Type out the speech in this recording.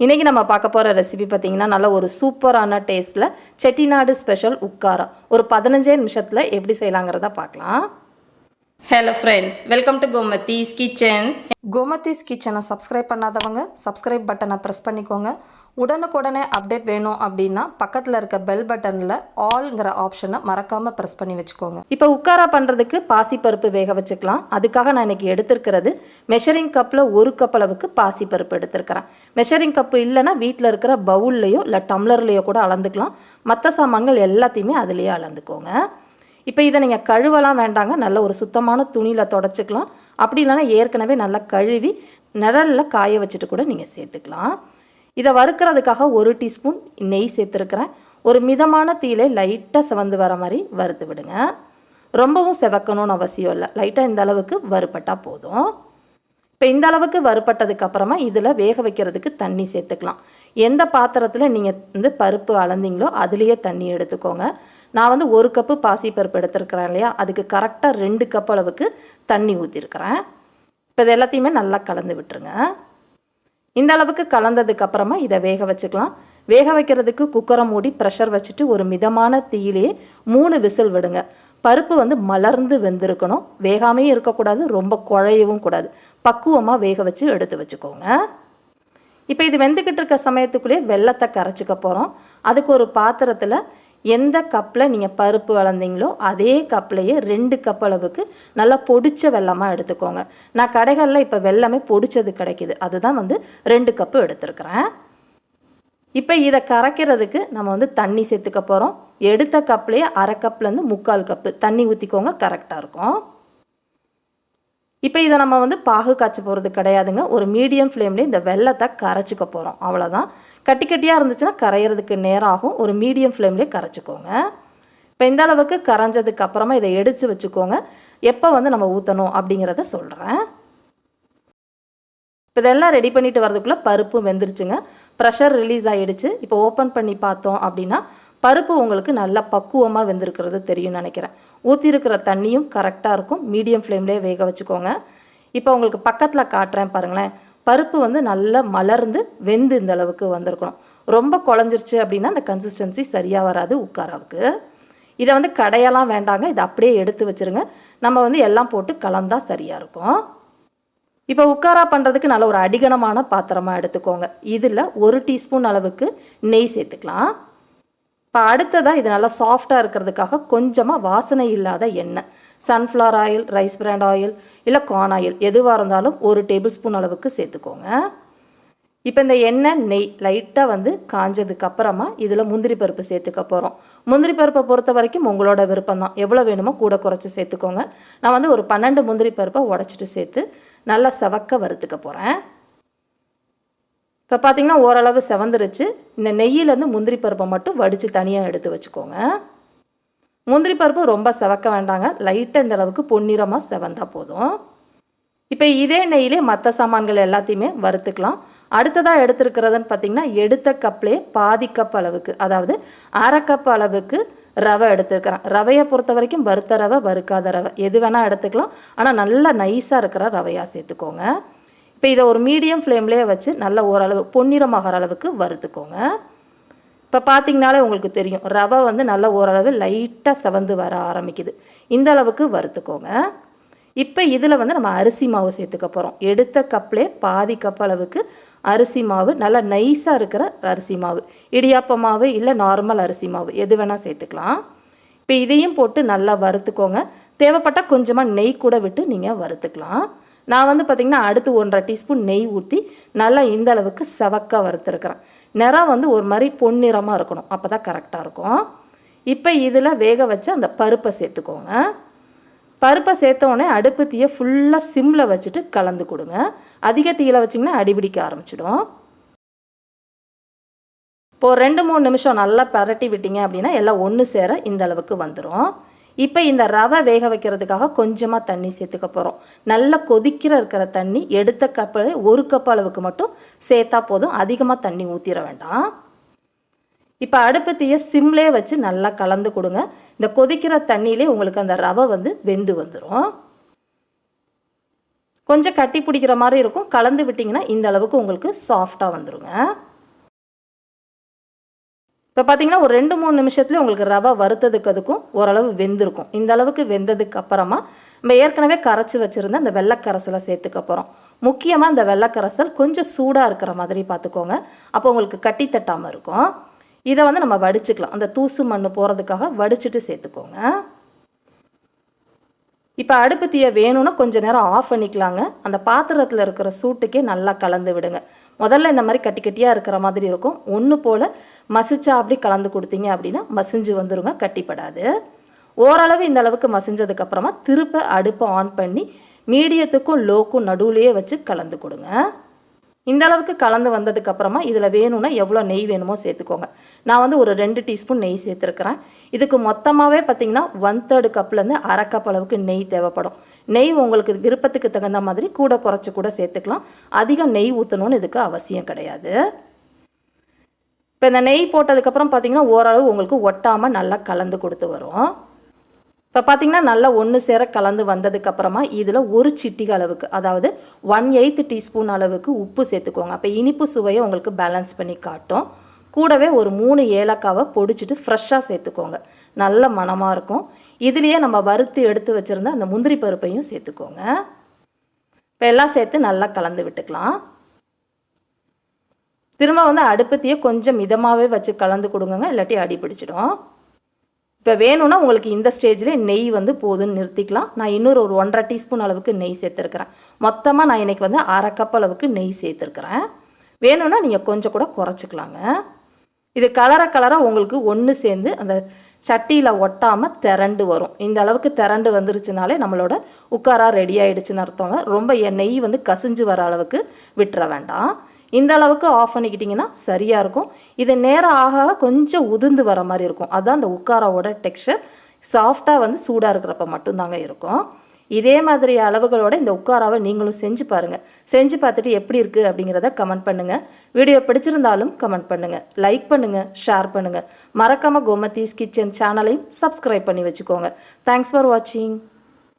இன்றைக்கி நம்ம பார்க்க போகிற ரெசிபி பார்த்தீங்கன்னா நல்ல ஒரு சூப்பரான டேஸ்ட்டில் செட்டிநாடு ஸ்பெஷல் உக்காரம் ஒரு பதினஞ்சே நிமிஷத்தில் எப்படி செய்யலாங்கிறத பார்க்கலாம். Hello friends welcome to Gomathi's kitchen Gomathi's கிச்சனை சப்ஸ்கிரைப் பண்ணாதவங்க சப்ஸ்கிரைப் பட்டனை ப்ரெஸ் பண்ணிக்கோங்க. உடனுக்குடனே அப்டேட் வேணும் அப்படின்னா பக்கத்தில் இருக்க பெல் பட்டனில் ஆல்ங்கிற ஆப்ஷனை மறக்காமல் ப்ரெஸ் பண்ணி வச்சுக்கோங்க. இப்போ உட்காரா பண்ணுறதுக்கு பாசிப்பருப்பு வேக வச்சுக்கலாம். அதுக்காக நான் இன்றைக்கி எடுத்திருக்கிறது மெஷரிங் கப்பில் ஒரு கப் அளவுக்கு பாசிப்பருப்பு எடுத்திருக்கிறேன். மெஷரிங் கப்பு இல்லைன்னா வீட்டில் இருக்கிற பவுல்லையோ இல்லை டம்ளர்லேயோ கூட அளந்துக்கலாம். மற்ற சாமான்கள் எல்லாத்தையுமே அதுலேயே அளந்துக்கோங்க. இப்போ இதை நீங்கள் கழுவலாம் வேண்டாங்க. நல்ல ஒரு சுத்தமான துணியில் தொடச்சிக்கலாம். அப்படி இல்லைன்னா ஏற்கனவே நல்லா கழுவி நிழலில் காய வச்சுட்டு கூட நீங்கள் சேர்த்துக்கலாம். இதை வறுக்கிறதுக்காக ஒரு டீஸ்பூன் நெய் சேர்த்துருக்குறேன். ஒரு மிதமான தீயிலே லைட்டாக செவந்து வர மாதிரி வறுத்து விடுங்க. ரொம்பவும் செவக்கணும்னு அவசியம் இல்லை. லைட்டாக இந்த அளவுக்கு வறுப்பட்டால் போதும். இப்போ இந்த அளவுக்கு வறுபட்டதுக்கு அப்புறமா இதில் வேக வைக்கிறதுக்கு தண்ணி சேர்த்துக்கலாம். எந்த பாத்திரத்தில் நீங்கள் வந்து பருப்பு அளந்தீங்களோ அதுலேயே தண்ணி எடுத்துக்கோங்க. நான் வந்து ஒரு கப்பு பாசி பருப்பு எடுத்துருக்கிறேன் இல்லையா? அதுக்கு கரெக்டாக ரெண்டு கப் அளவுக்கு தண்ணி ஊற்றிருக்கிறேன் இப்போ இது எல்லாத்தையுமே நல்லா கலந்து விட்டுருங்க. இந்த அளவுக்கு கலந்ததுக்கு அப்புறமா இதை வேக வச்சுக்கலாம். வேக வைக்கிறதுக்கு குக்கரை மூடி ப்ரெஷர் வச்சுட்டு ஒரு மிதமான தீயிலே மூணு விசில் விடுங்க. பருப்பு வந்து மலர்ந்து வெந்திருக்கணும். வேகாமையும் இருக்கக்கூடாது ரொம்ப குழையவும் கூடாது. பக்குவமாக வேக வச்சு எடுத்து வச்சுக்கோங்க. இப்போ இது வெந்துக்கிட்டு இருக்க சமயத்துக்குள்ளேயே வெள்ளத்தை கரைச்சிக்க போகிறோம் அதுக்கு ஒரு பாத்திரத்தில் எந்த கப்பில் நீங்கள் பருப்பு வளர்ந்தீங்களோ அதே கப்லேயே ரெண்டு கப் அளவுக்கு நல்லா பொடிச்ச வெள்ளமாக எடுத்துக்கோங்க. நான் கடைகளில் இப்போ வெள்ளமே பொடிச்சது கிடைக்கிது. அதுதான் வந்து ரெண்டு கப்பு எடுத்துருக்குறேன். இப்போ இதை கரைக்கிறதுக்கு நம்ம வந்து தண்ணி சேர்த்துக்க போகிறோம் எடுத்த கப்லேயே அரை கப்லேருந்து முக்கால் கப்பு தண்ணி ஊற்றிக்கோங்க கரெக்டாக இருக்கும். இப்போ இதை நம்ம வந்து பாகு காய்ச்ச போகிறது கிடையாதுங்க. ஒரு மீடியம் ஃப்ளேம்லேயே இந்த வெள்ளத்தை கரைச்சிக்க போகிறோம் அவ்வளோதான் கட்டி கட்டியாக இருந்துச்சுன்னா கரையிறதுக்கு நேரம் ஆகும். ஒரு மீடியம் ஃப்ளேம்லேயே கரைச்சிக்கோங்க. இப்போ இந்த அளவுக்கு கரைஞ்சதுக்கு அப்புறமா இதை எடுத்து வச்சுக்கோங்க. எப்போ வந்து நம்ம ஊற்றணும் அப்படிங்கிறத சொல்கிறேன் இப்போ இதெல்லாம் ரெடி பண்ணிட்டு வரதுக்குள்ளே பருப்பும் வெந்துருச்சுங்க. ப்ரெஷர் ரிலீஸ் ஆகிடுச்சு இப்போ ஓப்பன் பண்ணி பார்த்தோம் அப்படின்னா பருப்பு உங்களுக்கு நல்லா பக்குவமாக வெந்திருக்கிறது தெரியும்னு நினைக்கிறேன். ஊற்றிருக்கிற தண்ணியும் கரெக்டாக இருக்கும். மீடியம் ஃப்ளேம்லேயே வேக வச்சுக்கோங்க. இப்போ உங்களுக்கு பக்கத்தில் காட்டுறேன் பாருங்களேன். பருப்பு வந்து நல்லா மலர்ந்து வெந்து இந்த அளவுக்கு வந்திருக்கணும். ரொம்ப குழஞ்சிருச்சு அப்படின்னா அந்த கன்சிஸ்டன்சி சரியாக வராது உட்காராவுக்கு. இதை வந்து கடையெல்லாம் வேண்டாங்க. இதை அப்படியே எடுத்து வச்சுருங்க. நம்ம வந்து எல்லாம் போட்டு கலந்தா சரியாக இருக்கும். இப்போ உட்காரா பண்ணுறதுக்கு நல்ல ஒரு அடிகனமான பாத்திரமாக எடுத்துக்கோங்க. இதில் ஒரு டீஸ்பூன் அளவுக்கு நெய் சேர்த்துக்கலாம். இப்போ அடுத்ததாக இது நல்லா சாஃப்டாக இருக்கிறதுக்காக கொஞ்சமாக வாசனை இல்லாத எண்ணெய். Sunflower oil rice bran oil இல்லை கார்ன் ஆயில் எதுவாக இருந்தாலும் ஒரு டேபிள் ஸ்பூன் அளவுக்கு சேர்த்துக்கோங்க. இப்போ இந்த எண்ணெய் நெய் லைட்டாக வந்து காஞ்சதுக்கு அப்புறமா இதில் முந்திரி பருப்பு சேர்த்துக்க போகிறோம் முந்திரி பருப்பை பொறுத்த வரைக்கும் உங்களோட விருப்பம் தான் எவ்வளோ வேணுமோ கூட குறைச்சி சேர்த்துக்கோங்க. நான் வந்து ஒரு பன்னெண்டு முந்திரி பருப்பை உடச்சிட்டு சேர்த்து நல்லா செவக்க வறுத்துக்க போகிறேன் இப்போ பார்த்தீங்கன்னா ஓரளவு செவந்துருச்சு. இந்த நெய்யிலேருந்து முந்திரி பருப்பை மட்டும் வடித்து தனியாக எடுத்து வச்சுக்கோங்க. முந்திரி பருப்பு ரொம்ப செவக்க வேண்டாங்க. லைட்டாக இந்த அளவுக்கு பொன்னிறமாக செவந்தால் போதும். இப்போ இதே நெய்யிலே மற்ற சாமான்கள் எல்லாத்தையுமே வறுத்துக்கலாம். அடுத்ததாக எடுத்துருக்கிறதுன்னு பார்த்தீங்கன்னா எடுத்த கப்லேயே பாதி கப் அளவுக்கு அதாவது அரை கப் அளவுக்கு ரவை எடுத்துருக்கிறேன். ரவையை பொறுத்த வரைக்கும் வறுத்த ரவை வறுக்காத ரவை. எது வேணால் எடுத்துக்கலாம். ஆனால் நல்லா நைஸாக இருக்கிற ரவையாக சேர்த்துக்கோங்க. இப்போ இதை ஒரு மீடியம் ஃப்ளேம்லேயே வச்சு நல்லா ஓரளவு பொன்னிறமாகிற அளவுக்கு வறுத்துக்கோங்க. இப்போ பார்த்தீங்கனாலே உங்களுக்கு தெரியும் ரவை வந்து நல்லா ஓரளவு லைட்டாக செவந்து வர ஆரம்பிக்குது. இந்த அளவுக்கு வறுத்துக்கோங்க. இப்போ இதில் வந்து நம்ம அரிசி மாவு சேர்த்துக்க போகிறோம் எடுத்த கப்லேயே பாதி கப் அளவுக்கு அரிசி மாவு நல்லா நைஸாக இருக்கிற அரிசி மாவு இடியாப்ப மாவு இல்லை நார்மல் அரிசி மாவு எது வேணால் சேர்த்துக்கலாம். இப்போ இதையும் போட்டு நல்லா வறுத்துக்கோங்க. தேவைப்பட்டால் கொஞ்சமாக நெய் கூட விட்டு நீங்கள் வறுத்துக்கலாம். நான் வந்து பார்த்திங்கன்னா அடுத்து ஒன்றரை டீஸ்பூன் நெய் ஊற்றி நல்லா இந்த அளவுக்கு செவக்காக வறுத்துருக்குறேன். நிறம் வந்து ஒரு மாதிரி பொன்னிறமாக இருக்கணும். அப்போ தான் கரெக்டாக இருக்கும். இப்போ இதில் வேக வச்சு அந்த பருப்பை சேர்த்துக்கோங்க. பருப்பை சேர்த்தோடனே அடுப்பு தீயை ஃபுல்லாக சிம்மில் வச்சுட்டு கலந்து கொடுங்க. அதிக தீயில் வச்சிங்கன்னா அடிபிடிக்க ஆரம்பிச்சிடும். இப்போது ரெண்டு மூணு நிமிஷம் நல்லா பரட்டி விட்டீங்க அப்படின்னா எல்லாம் ஒன்று சேர இந்த அளவுக்கு வந்துடும் இப்போ இந்த ரவை வேக வைக்கிறதுக்காக கொஞ்சமாக தண்ணி சேர்த்துக்க போகிறோம் நல்லா கொதிக்கிற இருக்கிற தண்ணி எடுத்த கப்பு ஒரு கப் அளவுக்கு மட்டும் சேர்த்தா போதும். அதிகமாக தண்ணி ஊற்றிட வேண்டாம். இப்போ அடுப்பு தீயை சிம்லே வச்சு நல்லா கலந்து கொடுங்க. இந்த கொதிக்கிற தண்ணியிலே உங்களுக்கு அந்த ரவை வந்து வெந்து வந்துடும் கொஞ்சம் கட்டி பிடிக்கிற மாதிரி இருக்கும். கலந்து விட்டிங்கன்னா இந்த அளவுக்கு உங்களுக்கு சாஃப்டாக வந்துடுங்க இப்போ பார்த்தீங்கன்னா ஒரு ரெண்டு மூணு நிமிஷத்துலேயே உங்களுக்கு ரவை வறுத்ததுக்கு அதுக்கும் ஓரளவு வெந்திருக்கும். இந்த அளவுக்கு வெந்ததுக்கு அப்புறமா நம்ம ஏற்கனவே கரைச்சி வச்சுருந்த அந்த வெள்ளைக்கரசலை சேர்த்துக்க போகிறோம் முக்கியமாக அந்த வெள்ளைக்கரசல் கொஞ்சம் சூடாக இருக்கிற மாதிரி பார்த்துக்கோங்க அப்போ உங்களுக்கு கட்டி தட்டாமல் இருக்கும். இதை வந்து நம்ம வடிச்சுக்கலாம். அந்த தூசு மண் போகிறதுக்காக வடிச்சிட்டு சேர்த்துக்கோங்க. இப்போ அடுப்பு தீயை வேணும்னா கொஞ்சம் நேரம் ஆஃப் பண்ணிக்கலாங்க. அந்த பாத்திரத்தில் இருக்கிற சூட்டுக்கே நல்லா கலந்து விடுங்க. முதல்ல இந்த மாதிரி கட்டி கட்டியாக இருக்கிற மாதிரி இருக்கும். ஒன்று போல் மசிச்சா அப்படி கலந்து கொடுத்தீங்க அப்படின்னா மசிஞ்சு வந்துருங்க கட்டிப்படாது. ஓரளவு இந்த அளவுக்கு மசிஞ்சதுக்கப்புறமா திருப்ப அடுப்பை ஆன் பண்ணி மீடியத்துக்கும் லோக்கும் நடுவுலையே வச்சு கலந்து கொடுங்க. இந்த அளவுக்கு கலந்து வந்ததுக்கு அப்புறமா இதில் வேணும்னா எவ்வளோ நெய் வேணுமோ சேர்த்துக்கோங்க. நான் வந்து ஒரு ரெண்டு டீஸ்பூன் நெய் சேர்த்துருக்குறேன். இதுக்கு மொத்தமாகவே பார்த்தீங்கன்னா ஒன் தேர்டு கப்லேருந்து அரை கப் அளவுக்கு நெய் தேவைப்படும். நெய் உங்களுக்கு விருப்பத்துக்கு தகுந்த மாதிரி கூட குறைச்சி கூட சேர்த்துக்கலாம். அதிகம் நெய் ஊற்றணும்னு இதுக்கு அவசியம் கிடையாது. இப்போ இந்த நெய் போட்டதுக்கப்புறம் பார்த்தீங்கன்னா ஓரளவு உங்களுக்கு ஒட்டாமல் நல்லா கலந்து கொடுத்து வரும். இப்போ பார்த்தீங்கன்னா நல்லா ஒன்று சேர கலந்து வந்ததுக்கப்புறமா இதில் ஒரு சிட்டிக அளவுக்கு அதாவது ஒன் எயித்து டீஸ்பூன் அளவுக்கு உப்பு சேர்த்துக்கோங்க. அப்போ இனிப்பு சுவையை உங்களுக்கு பேலன்ஸ் பண்ணி காட்டும். கூடவே ஒரு மூணு ஏலக்காவை பொடிச்சிட்டு ஃப்ரெஷ்ஷாக சேர்த்துக்கோங்க. நல்ல மணமாக இருக்கும். இதுலேயே நம்ம வறுத்து எடுத்து வச்சுருந்த அந்த முந்திரி பருப்பையும் சேர்த்துக்கோங்க. இப்போ எல்லாம் சேர்த்து நல்லா கலந்து விட்டுக்கலாம். திரும்ப வந்து அடுப்பத்தையே கொஞ்சம் மிதமாகவே வச்சு கலந்து கொடுங்க இல்லாட்டி அடி பிடிச்சிடும். இப்போ வேணும்னா உங்களுக்கு இந்த ஸ்டேஜில் நெய் வந்து போதுன்னு நிறுத்திக்கலாம். நான் இன்னொரு ஒரு ஒன்றரை டீஸ்பூன் அளவுக்கு நெய் சேர்த்துருக்கிறேன். மொத்தமாக நான் இன்றைக்கி வந்து அரை கப் அளவுக்கு நெய் சேர்த்துருக்குறேன். வேணும்னா நீங்கள் கொஞ்சம் கூட குறைச்சிக்கலாங்க. இது கலரை கலராக உங்களுக்கு ஒன்று சேர்ந்து அந்த சட்டியில் ஒட்டாமல் திரண்டு வரும். இந்த அளவுக்கு திரண்டு வந்துருச்சுனாலே நம்மளோட உக்காரா ரெடி ஆகிடுச்சுன்னு அர்த்தங்க. ரொம்ப நெய் வந்து கசிஞ்சு வர அளவுக்கு விட்டுற வேண்டாம். இந்த அளவுக்கு ஆஃப் பண்ணிக்கிட்டிங்கன்னா சரியாக இருக்கும். இது நேரம் ஆக ஆக கொஞ்சம் உதிர்ந்து வர மாதிரி இருக்கும். அதுதான் அந்த உக்காராவோட டெக்ஸ்சர் சாஃப்டாக வந்து சூடாக இருக்கிறப்ப மட்டும்தாங்க இருக்கும். இதே மாதிரி அளவுகளோட இந்த உட்காராவை நீங்களும் செஞ்சு பாருங்கள் செஞ்சு பார்த்துட்டு எப்படி இருக்குது அப்படிங்கிறத கமெண்ட் பண்ணுங்கள் வீடியோ பிடிச்சிருந்தாலும் கமெண்ட் பண்ணுங்கள் லைக் பண்ணுங்கள் ஷேர் பண்ணுங்கள் மறக்காமல் கோமதீஸ் கிச்சன் சேனலையும் சப்ஸ்கிரைப் பண்ணி வச்சுக்கோங்க. தேங்க்ஸ் ஃபார் வாட்சிங்